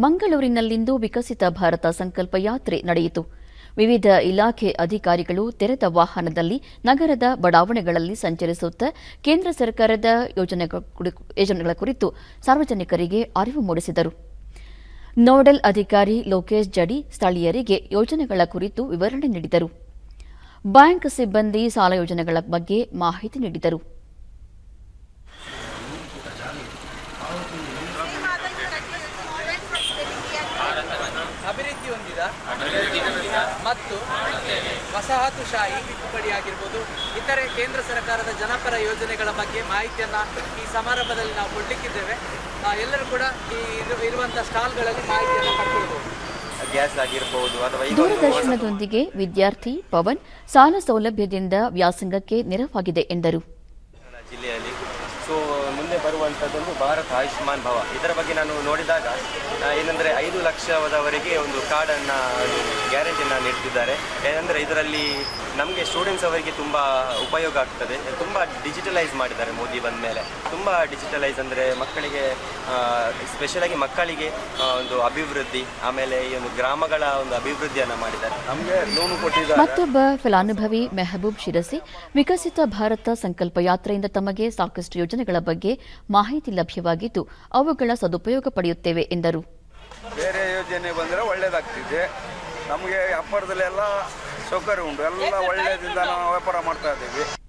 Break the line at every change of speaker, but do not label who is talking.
ಮಂಗಳೂರಿನಲ್ಲಿಂದು ವಿಕಸಿತ ಭಾರತ ಸಂಕಲ್ಪ ಯಾತ್ರೆ ನಡೆಯಿತು. ವಿವಿಧ ಇಲಾಖೆ ಅಧಿಕಾರಿಗಳು ತೆರೆದ ವಾಹನದಲ್ಲಿ ನಗರದ ಬಡಾವಣೆಗಳಲ್ಲಿ ಸಂಚರಿಸುತ್ತಾ ಕೇಂದ್ರ ಸರ್ಕಾರದ ಯೋಜನೆಗಳ ಕುರಿ- ಯೋಜನೆಗಳ ಕುರಿತು ಸಾರ್ವಜನಿಕರಿಗೆ ಅರಿವು ಮೂಡಿಸಿದರು. ನೋಡಲ್ ಅಧಿಕಾರಿ ಲೋಕೇಶ್ ಜಡಿ ಸ್ಥಳೀಯರಿಗೆ ಯೋಜನೆಗಳ ಕುರಿತು ವಿವರಣೆ ನೀಡಿದರು. ಬ್ಯಾಂಕ್ ಸಿಬ್ಬಂದಿ ಸಾಲ ಯೋಜನೆಗಳ ಬಗ್ಗೆ ಮಾಹಿತಿ ನೀಡಿದರು
ಅಭಿವೃದ್ಧಿ ಹೊಂದಿದ ಮತ್ತು ವಸಾಹತುಶಾಹಿ ತಿದ್ದುಪಡಿ ಆಗಿರ್ಬೋದು ಇತರೆ ಕೇಂದ್ರ ಸರ್ಕಾರದ ಜನಪರ ಯೋಜನೆಗಳ ಬಗ್ಗೆ ಮಾಹಿತಿಯನ್ನು ಈ ಸಮಾರಂಭದಲ್ಲಿ ನಾವು ಕೊಡಲಿಕ್ಕಿದ್ದೇವೆ. ಆ, ಎಲ್ಲರೂ ಕೂಡ ಈ ಇರುವಂತಹ ಇರುವಂಥ ಸ್ಟಾಲ್ಗಳಲ್ಲಿ ಮಾಹಿತಿಯನ್ನು ಪಡ್ಕೊಳ್ಬೋದು
ದೂರದರ್ಶನದೊಂದಿಗೆ ವಿದ್ಯಾರ್ಥಿ ಪವನ್ ಸಾಲ ಸೌಲಭ್ಯದಿಂದ ವ್ಯಾಸಂಗಕ್ಕೆ ನೆರವಾಗಿದೆ ಎಂದರು.
ಮುಂದೆ ಬರುವಂಥದ್ದೊಂದು ಭಾರತ ಆಯುಷ್ಮಾನ್ ಭವ. ಇದರ ಬಗ್ಗೆ ನಾನು ನೋಡಿದಾಗ ಏನಂದರೆ ಐದು ಲಕ್ಷದವರೆಗೆ ಒಂದು ಕಾರ್ಡನ್ನು ಗ್ಯಾರಂಟಿಯನ್ನು ನೀಡ್ತಿದ್ದಾರೆ. ಏನಂದರೆ ಇದರಲ್ಲಿ ನಮಗೆ ಸ್ಟೂಡೆಂಟ್ಸ್ ಅವರಿಗೆ ತುಂಬ ಉಪಯೋಗ ಆಗ್ತದೆ. ತುಂಬ ಡಿಜಿಟಲೈಸ್ ಮಾಡಿದ್ದಾರೆ ಮೋದಿ ಬಂದ ಮೇಲೆ ತುಂಬ ಡಿಜಿಟಲೈಸ್ ಅಂದರೆ ಮಕ್ಕಳಿಗೆ ಸ್ಪೆಷಲಾಗಿ ಮಕ್ಕಳಿಗೆ ಒಂದು ಅಭಿವೃದ್ಧಿ ಆಮೇಲೆ ಈ ಒಂದು ಗ್ರಾಮಗಳ ಒಂದು ಅಭಿವೃದ್ಧಿಯನ್ನು ಮಾಡಿದ್ದಾರೆ.
ನಮಗೆ ಲೋನು ಕೊಟ್ಟಿದ್ದಾರೆ.
ಮತ್ತೊಬ್ಬ ಫಲಾನುಭವಿ ಮೆಹಬೂಬ್ ಶಿರಸಿ ವಿಕಸಿತ ಭಾರತ ಸಂಕಲ್ಪ ಯಾತ್ರೆಯಿಂದ ತಮಗೆ ಸಾಕಷ್ಟು ಯೋಜನೆಗಳ ಬಗ್ಗೆ ಮಾಹಿತಿ ಲಭ್ಯವಾಗಿದ್ದು ಅವುಗಳ ಸದುಪಯೋಗ ಪಡೆಯುತ್ತೇವೆ ಎಂದರು.
ಬೇರೆ ಯೋಜನೆ ಬಂದರೆ ಒಳ್ಳೇದಾಗ್ತಿದೆ. ನಮಗೆ ವ್ಯಾಪಾರದಲ್ಲೆಲ್ಲ ಸೌಕರ್ಯ ಉಂಟು. ಎಲ್ಲ ಒಳ್ಳೆಯದಿಂದ ನಾವು ವ್ಯಾಪಾರ ಮಾಡ್ತಾ ಇದ್ದೀವಿ.